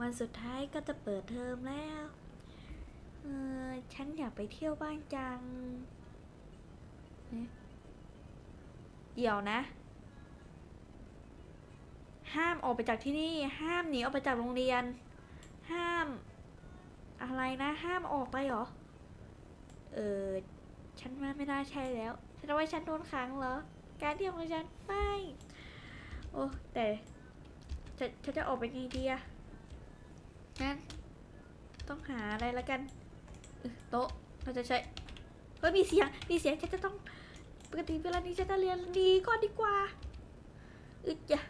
วันสุดท้ายก็จะเปิดเทอมแล้วเออฉันอยากไปเที่ยวบ้านจัง เดี๋ยวนะ ห้ามออกไปจากที่นี่ ห้ามหนีออกไปจากโรงเรียน ห้าม อะไรนะ ห้ามออกไปเหรอ เออ ฉันว่าไม่น่าใช่แล้ว ฉันว่าฉันโดนขังเหรอ การเที่ยวของฉันไม่ โอ้ แต่ จะ ฉันจะออกไปไงดีอะ งั้น ต้องหาอะไรละกันโต๊ะเราจะใช้เฮ้ยมีเสียงมีเสียงฉันจะต้องปกติเวลานี้ฉันจะเรียนดีก่อนดีกว่าอึดจ้ะ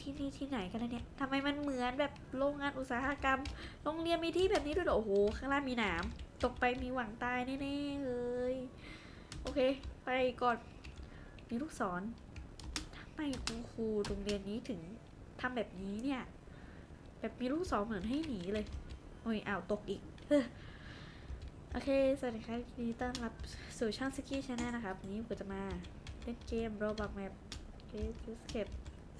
ที่นี่ที่ไหนกันเนี่ยทำไมมันเหมือนแบบโรงงานอุตสาหกรรม โรงเรียนมีที่แบบนี้ด้วยเหรอโอ้โห ข้างล่างมีหนาม ตกไปมีหวังตายแน่ๆเลย โอเค ไปก่อน มีลูกศรทำไมคุณครูโรงเรียนนี้ถึงทำแบบนี้เนี่ย แบบมีลูกศรเหมือนให้หนีเลย โอ้ยอ้าวตกอีก โอเค สวัสดีครับยินดีต้อนรับสู่ช่องสกี้ชาแนลนะครับ วันนี้ผมจะมาเล่นเกมโรบักแมปเกมสเก็ต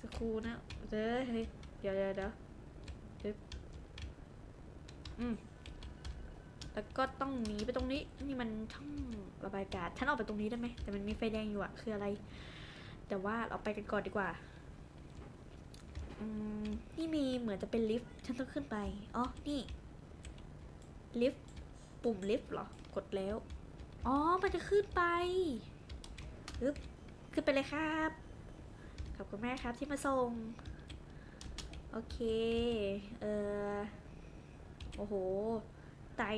สคูนะเดี๋ยวเฮ้ยเดี๋ยวเดี๋ยวเดี๋ยวอืมแล้วก็ต้องหนีไปตรงนี้ นี่มันช่องระบายอากาศฉันออกไปตรงนี้ได้ไหม แต่มันมีไฟแดงอยู่อะคืออะไร แต่ว่าเราไปกันก่อนดีกว่า นี่มีเหมือนจะเป็นลิฟต์ฉันต้องขึ้นไป อ๋อ นี่ ลิฟต์ ปุ่มลิฟต์เหรอ กดแล้ว อ๋อ มันจะขึ้นไปอึ๊บขึ้นไปเลยครับ ขอบคุณแม่ครับที่มาส่ง โอเค เออโอ้โห ตาย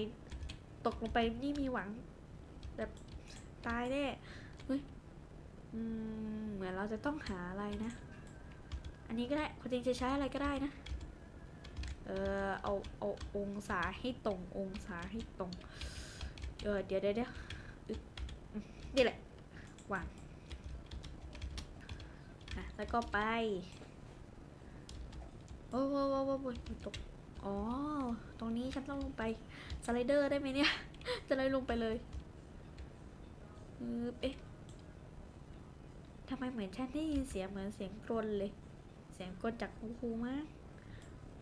ตกลงไปนี่มีหวัง แบบ ตายแน่เฮ้ย อืม เหมือนเราจะต้องหาอะไรนะ อันนี้ก็ได้คนจริงจะใช้อะไรก็ได้นะ เออเอาเอาองศาให้ตรงองศาให้ตรง เออเดี๋ยวเดี๋ยวเดี๋ยวนี่แหละวางอะแล้วก็ไป โอ้โหโอ้โหโอ้โหตกอ๋อ ตรงนี้ฉันต้องลงไปสไลเดอร์ได้ไหมเนี่ย จะเลยลงไปเลยเอ๊ะทำไมเหมือนฉันได้ยินเสียงเหมือนเสียงกรนเลย เสียงกรนจากครูครูมาก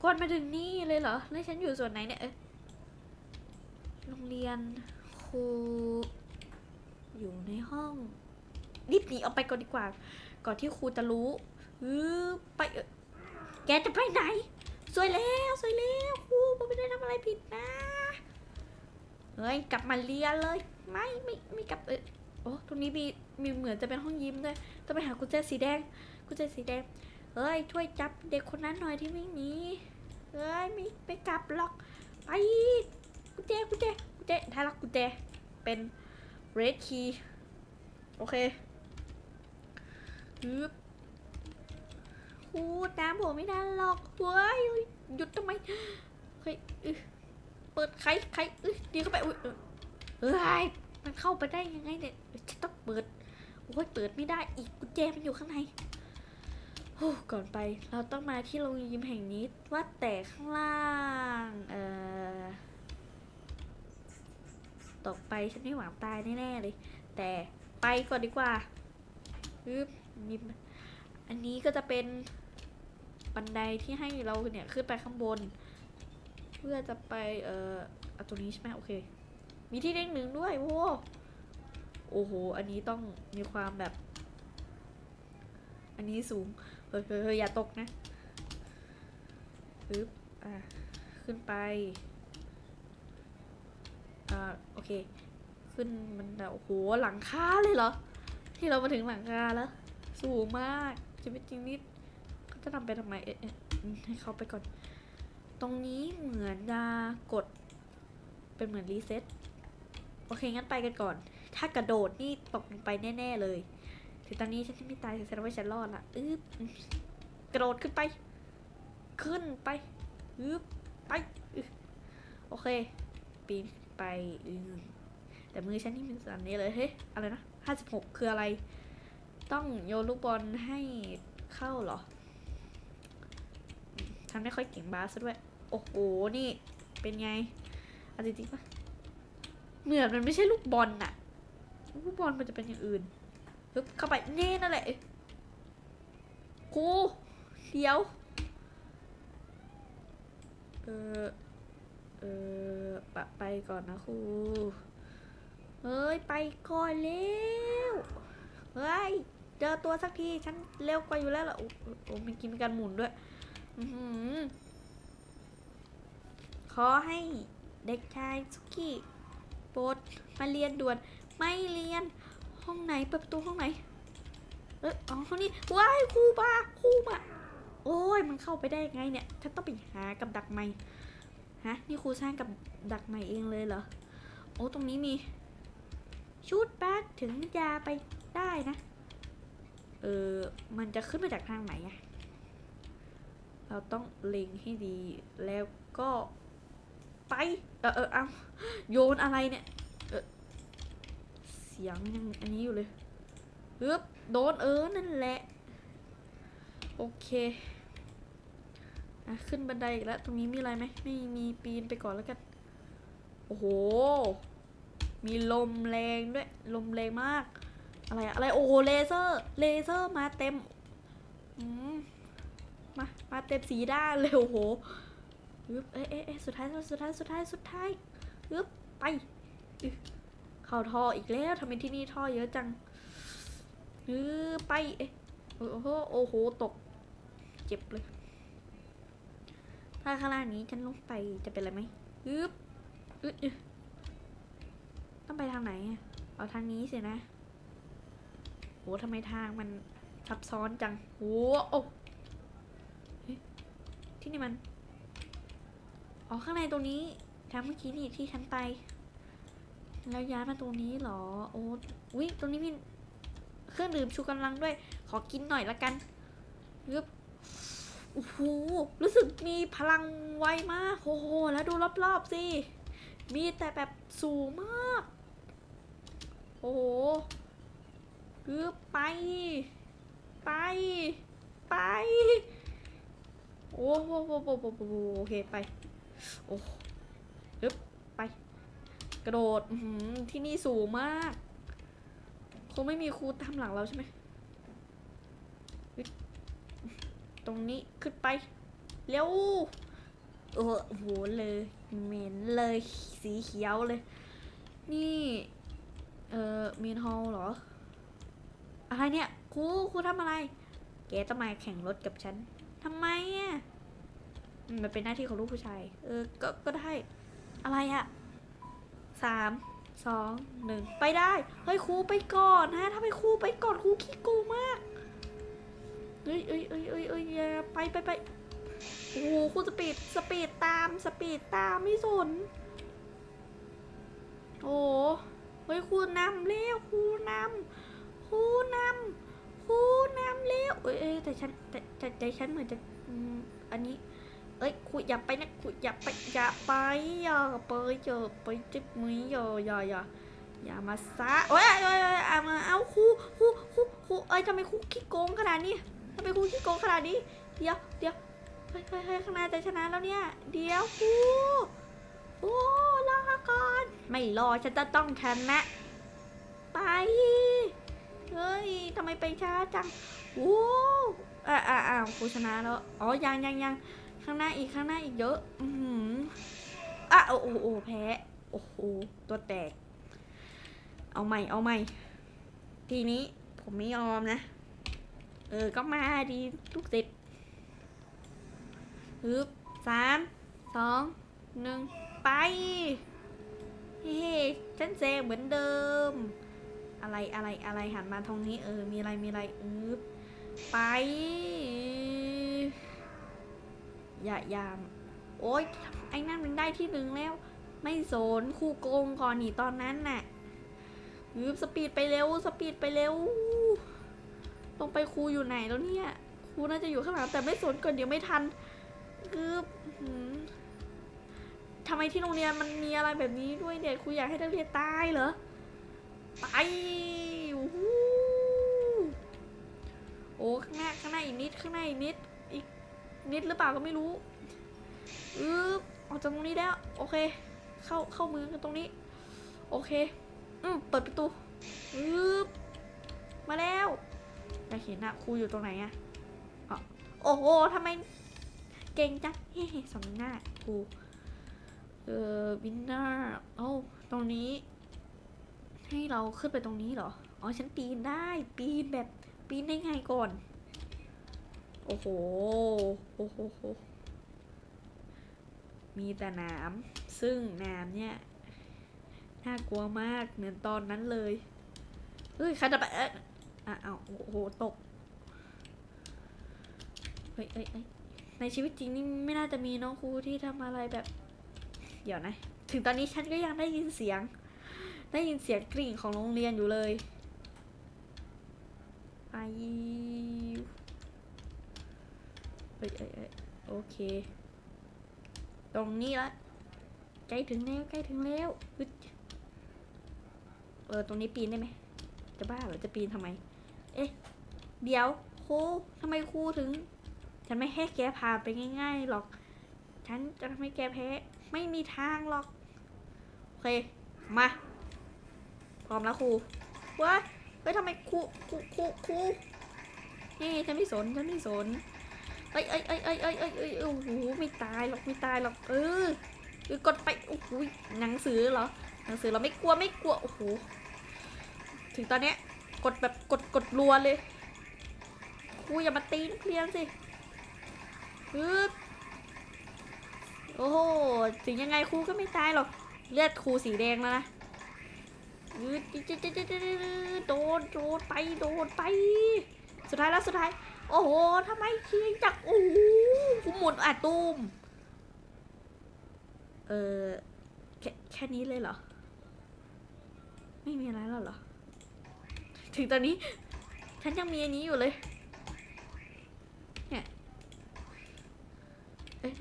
กรนมาถึงนี่เลยเหรอ แล้วฉันอยู่ส่วนไหนเนี่ยโรงเรียนครูอยู่ในห้อง รีบหนีออกไปก่อนดีกว่า ก่อนที่ครูจะรู้อือไปเอ่อแกจะไปไหน สวยแล้วสวยแล้วครูผมไม่ได้ทำอะไรผิดนะ เฮ้ยกลับมาเรียนเลย ไม่ไม่ไม่กลับเออโอ้ตรงนี้มีมีเหมือนจะเป็นห้องยิ้มด้วยต้องไปหากุญแจสีแดงกุญแจสีแดง เฮ้ยช่วยจับเด็กคนนั้นหน่อยที่วิ่งหนีเฮ้ยไม่ไปกลับหรอกไปกุญแจกุญแจกุญแจถ้าล็อกกุญแจเป็น red key โอเคฮึบคูตามผมไม่ได้หรอกเฮ้ยหยุดทำไมเฮ้ยเปิดใครใครอึดีเข้าไปอุ้ยเฮ้ยมันเข้าไปได้ยังไงเนี่ยฉันต้องเปิดโอ้ยเปิดไม่ได้อีกกุญแจมันอยู่ข้างใน ก่อนไปเราต้องมาที่โรงยิมแห่งนี้ว่าแต่ข้างล่างเอ่อตกไปฉันไม่หวังตายแน่ๆเลย แต่ไปก่อนดีกว่าอึบมีอันนี้ก็จะเป็นบันไดที่ให้เราเนี่ยขึ้นไปข้างบน เพื่อจะไปเอ่อเอาตรงนี้ใช่ไหมโอเค มีที่เด้งหนึ่งด้วยโอ้โอ้โห อันนี้ต้องมีความแบบ อันนี้สูงเฮ้ยเฮ้ยเฮ้ยอย่าตกนะปึ๊บอะขึ้นไปอ่าโอเค ขึ้นมันโอ้โหหลังคาเลยเหรอ ที่เรามาถึงหลังคาแล้ว สูงมากชีวิตจริงนิดเขาจะทำไปทำไมเอ๊ะเอ๊ะอืมให้เขาไปก่อน ตรงนี้เหมือนจะกด เป็นเหมือนรีเซ็ตโอเคงั้นไปกันก่อน ถ้ากระโดดนี่ตกลงไปแน่ ๆ เลย ถึงตอนนี้ฉันจะไม่ตายแสดงว่าฉันรอดละอึ๊บกระโดดขึ้นไป ขึ้นไปอึ๊บไปโอเค ปีนไปอึ๊บแต่มือฉันนี่มันสั่นนี่เลยเฮ้ยอะไรนะห้าสิบหกคืออะไร ต้องโยนลูกบอลให้เข้าเหรอฉันไม่ค่อยเก่งบาสซะด้วย โอ้โห นี่ เป็นไงอาจริงๆปะเหมือนมันไม่ใช่ลูกบอลน่ะ ลูกบอลมันจะเป็นอย่างอื่น ปึ๊บเข้าไปนี่นั่นแหละครูเดี๋ยว เออเออปะไปก่อนนะครูเฮ้ย ไปก่อนเร็วเฮ้ย เจอตัวสักที ฉันเร็วกว่าอยู่แล้วล่ะ โอ้โอ้โอ้มันกินมีการหมุนด้วย อือขอให้เด็กชายสุกี้โปรดมาเรียนด่วน ไม่เรียน ห้องไหนเปิดประตูห้องไหน เอยอ๋อห้องนี้ว้ายครูบาครูมาโอ้ยมันเข้าไปได้ไงเนี่ยฉันต้องไปหากับดักใหม่ฮะนี่ครูสร้างกับดักใหม่เองเลยเหรอโอ้ตรงนี้มี ชุดแบทถึงยาไปได้นะ เออมันจะขึ้นมาจากทางไหนอะเราต้องเล็งให้ดีแล้วก็ไป เออเออเอาโยนอะไรเนี่ย สียงยังอันนี้อยู่เลยฮึบโดนเออนั่นแหละ โอเคอะขึ้นบันไดอีกแล้ว ตรงนี้มีอะไรไหมไม่มีปีนไปก่อนแล้วกัน โอ้โห มีลมแรงด้วย ลมแรงมาก อะไรอะอะไรโอ้โหเลเซอร์เลเซอร์มาเต็มมา มาเต็มสีด้านเลยโอ้โหฮึบเอ๊ะเอ๊ะเอ๊ะสุดท้าย สุดท้าย สุดท้าย สุดท้ายฮึบไปอ เข้าท่ออีกแล้วทำไมที่นี่ท่อเยอะจังฮึบไปเอ๊ะโอ้โหโอ้โหตก เจ็บเลย ถ้าข้างล่างนี้ฉันลงไปจะเป็นอะไรไหมฮึบอึดอึดต้องไปทางไหนอะเอาทางนี้สินะโหทำไมทางมันซับซ้อนจังโหโอ้ที่นี่มัน อ๋อ ข้างในตรงนี้ทางเมื่อกี้นี่ที่ฉันไป แล้วย้ายมาตรงนี้เหรอ โอ้วิตรงนี้มีเครื่องดื่มชูกำลังด้วย ขอกินหน่อยละกันยึบโอ้โหรู้สึกมีพลังไวมากโอ้โห แล้วดูรอบๆสิ มีแต่แบบสูงมาก โอ้โหคือไป ไป ไป โอ้โหโอ้โหโอ้โหโอเค ไป โอ้ฮึบไป กระโดดที่นี่สูงมาก คงไม่มีครูตามหลังเราใช่ไหม ตรงนี้ขึ้นไป เร็วเออโอ้โหเลย เหม็นเลยสีเขียวเลย นี่ เออมีนฮอลเหรอ อะไรเนี่ยครูครูทำอะไร แกต้องมาแข่งรถกับฉันทำไมอะมมันเป็นหน้าที่ของลูกผู้ชาย เออ ก็ก็ได้ อะไรอะ สามสองหนึ่งไปได้ เฮ้ยครูไปก่อนฮะถ้าไปครูไปก่อนครูขี้โกงมากเฮ้ยเอ้ยเอ้ยเอ้ยเอ้ยไปไปไปโอ้โหครูสปีดสปีดตามสปีดตามไม่สนโอ้โหเฮ้ยครูนำเร็วครูนำครูนำครูนำเร็วเอ้ยแต่ฉันแต่แต่ใจฉันเหมือนจะอันนี้ เอ้ยครูอย่าไปนะครูอย่าไปอย่าไปอย่าไปอย่าไปจิบมืออย่าอย่าอย่าอย่ามาซะเอ้ยเอ้ยเอ้ยเอามาเอาครูครูครูครูเอ้ยทำไมครูขี้โกงขนาดนี้ทำไมครูขี้โกงขนาดนี้ เดี๋ยวเดี๋ยวเฮ้ยเฮ้ยข้างหน้าจะชนะแล้วเนี่ยเดี๋ยวครูโอ้รอก่อนไม่รอฉันจะต้องชนะไปเฮ้ยทำไมไปช้าจังโอ้อ่าอ่าอ่าครูชนะแล้วอ๋อยังยังยัง ข้างหน้าอีกข้างหน้าอีกเยอะ อือหืออะโอ้โอ้แพ้ โอ้โหตัวแตก เอาใหม่เอาใหม่ ทีนี้ผมไม่ยอมนะ เออ ก็มาดีทุกสิบฮึบสาม สอง หนึ่ง ไป เฮ้ฉันเซงเหมือนเดิม อะไรอะไรอะไรหันมาทางนี้ เออ มีอะไรมีอะไร อืบไป อย่าอย่าโอ๊ยไอ้นั่นมันได้ที่หนึ่งแล้ว ไม่สนครูโกงก่อนนี่ตอนนั้นน่ะอืบสปีดไปเร็วสปีดไปเร็วลงไปครูอยู่ไหนแล้วเนี่ยครูน่าจะอยู่ข้างหลังแต่ไม่สนก่อนเดี๋ยวไม่ทันอืบทำไมที่โรงเรียนมันมีอะไรแบบนี้ด้วยเด็กครูอยากให้นักเรียนตายเหรอไปโอ้ข้างหน้าข้างหน้าอีกนิดข้างหน้าอีกนิด นิดหรือเปล่าก็ไม่รู้อือออกจากตรงนี้แล้ว โอเค เข้าเข้ามือกันตรงนี้ โอเค อืมเปิดประตูอืบมาแล้วอยากเห็นอะครูอยู่ตรงไหนอะอ๋อโอ้โหทำไมแกก่งจังเฮ้สมหน้าครูเออวินเนอร์เอ้ตรงนี้ ให้เราขึ้นไปตรงนี้เหรอ อ๋อ ฉันปีนได้ ปีนแบบปีนได้ไงก่อน โอ้โห โอ้โหโห มีแต่น้ำ ซึ่งน้ำเนี่ย น่ากลัวมากเหมือนตอนนั้นเลย เฮ้ยใครจะไป เอ๊ะอะเอาโอ้โห ตก เฮ้ยเอ้ยในชีวิตจริงนี่ไม่น่าจะมีน้องครูที่ทำอะไรแบบ เดี๋ยวนะ ถึงตอนนี้ฉันก็ยังได้ยินเสียง ได้ยินเสียงกริ่งของโรงเรียนอยู่เลยไอ เอ้ยเอ้ยเอ้ยโอเค ตรงนี้ละใกล้ถึงแล้วใกล้ถึงแล้วเออตรงนี้ปีนได้ไหมจะบ้าเหรอจะปีนทำไม เอ๊ะเดี๋ยวครูทำไมครูถึง ฉันไม่ให้แกผ่าไปง่าย ๆหรอก ฉันจะทำให้แกแพ้ไม่มีทางหรอกโอเคมาพร้อมแล้วครูว้าเฮ้ยทำไมครูครูครูครูนี่ฉันไม่สนฉันไม่สน เอ้ยเอ้ยเอ้ยเอ้ยเอ้ยเอ้ยเอ้ยโอ้โหไม่ตายหรอกไม่ตายหรอกเออเออกดไปโอ้โหหนังสือเหรอหนังสือเราไม่กลัวไม่กลัวโอ้โหถึงตอนเนี้ยกดแบบกดกดรัวเลยครูอย่ามาตีนเคลียร์สิฮึบโอ้โหถึงยังไงครูก็ไม่ตายหรอกเลือดครูสีแดงแล้วนะโดนโดนไปโดนไป สุดท้ายแล้วสุดท้าย โอ้โหทำไมเคียงจักโอ้โหกูหมุนอะตูม เออแค่แค่นี้เลยเหรอ ไม่มีอะไรแล้วเหรอ ถึงตอนนี้ ฉันยังมีอันนี้อยู่เลย เนี่ย เอ๊ะ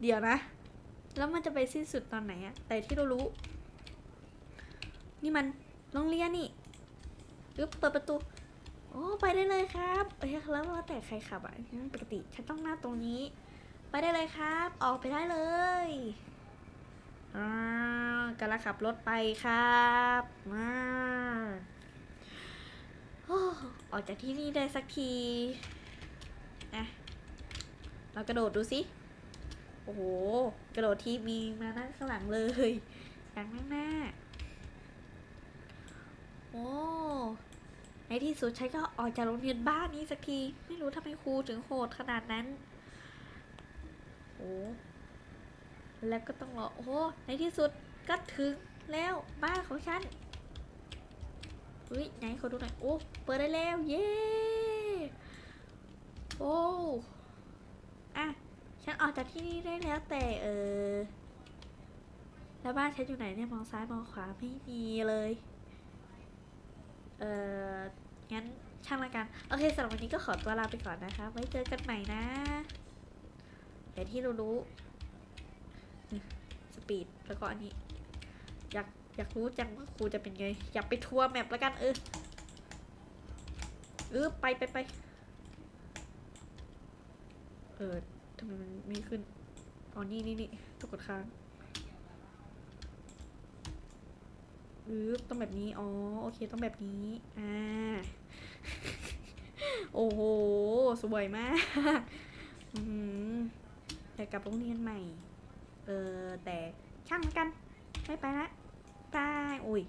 เดี๋ยวนะ แล้วมันจะไปสิ้นสุดตอนไหนอะแต่ที่เรารู้ นี่มันโรงเรียนนี่ อึ๊บเปิดประตู โอ้ไปได้เลยครับเอ้ยแล้วแต่ใครขับอะปกติฉันต้องหน้าตรงนี้ ไปได้เลยครับ ออกไปได้เลยกำลังขับรถไปครับมาอออกจากที่นี่ได้สักทีนะเรากระโดดดูสิ โอ้โห กระโดดทีมีมานั่งข้างหลังเลยอย่างนั่งหน้า โอ้ ในที่สุดฉันก็ออกจากโรงเรียนบ้านนี้สักที ไม่รู้ทำไมครูถึงโหดขนาดนั้น โอ้แล้วก็ต้องรอ โอ้ในที่สุดก็ถึงแล้วบ้านของฉันเฮ้ยไหนขอดูหน่อย โอ้เปิดได้แล้ว เย้ โอ้อะฉันออกจากที่นี่ได้แล้วแต่เออ แล้วบ้านฉันอยู่ไหนเนี่ยมองซ้ายมองขวาไม่มีเลย เอองั้นช่างละกัน โอเคสำหรับวันนี้ก็ขอตัวลาไปก่อนนะคะ ไว้เจอกันใหม่นะแต่ที่รู้รู้สปีดแล้วก็อันนี้ อยากอยากรู้จังว่าครูจะเป็นไง อยากไปทัวร์แมปแล้วกันเออเออไปไปไปเออทำไมมันไม่ขึ้นอ๋อนี่นี่นี่ต้องกดค้าง อือต้องแบบนี้ อ๋อ โอเค ต้องแบบนี้ อ่า โอ้โห สวยมาก อืมอยากกลับโรงเรียนใหม่ เออ แต่ช่างมันกัน ไม่ไปละบายอุ้ย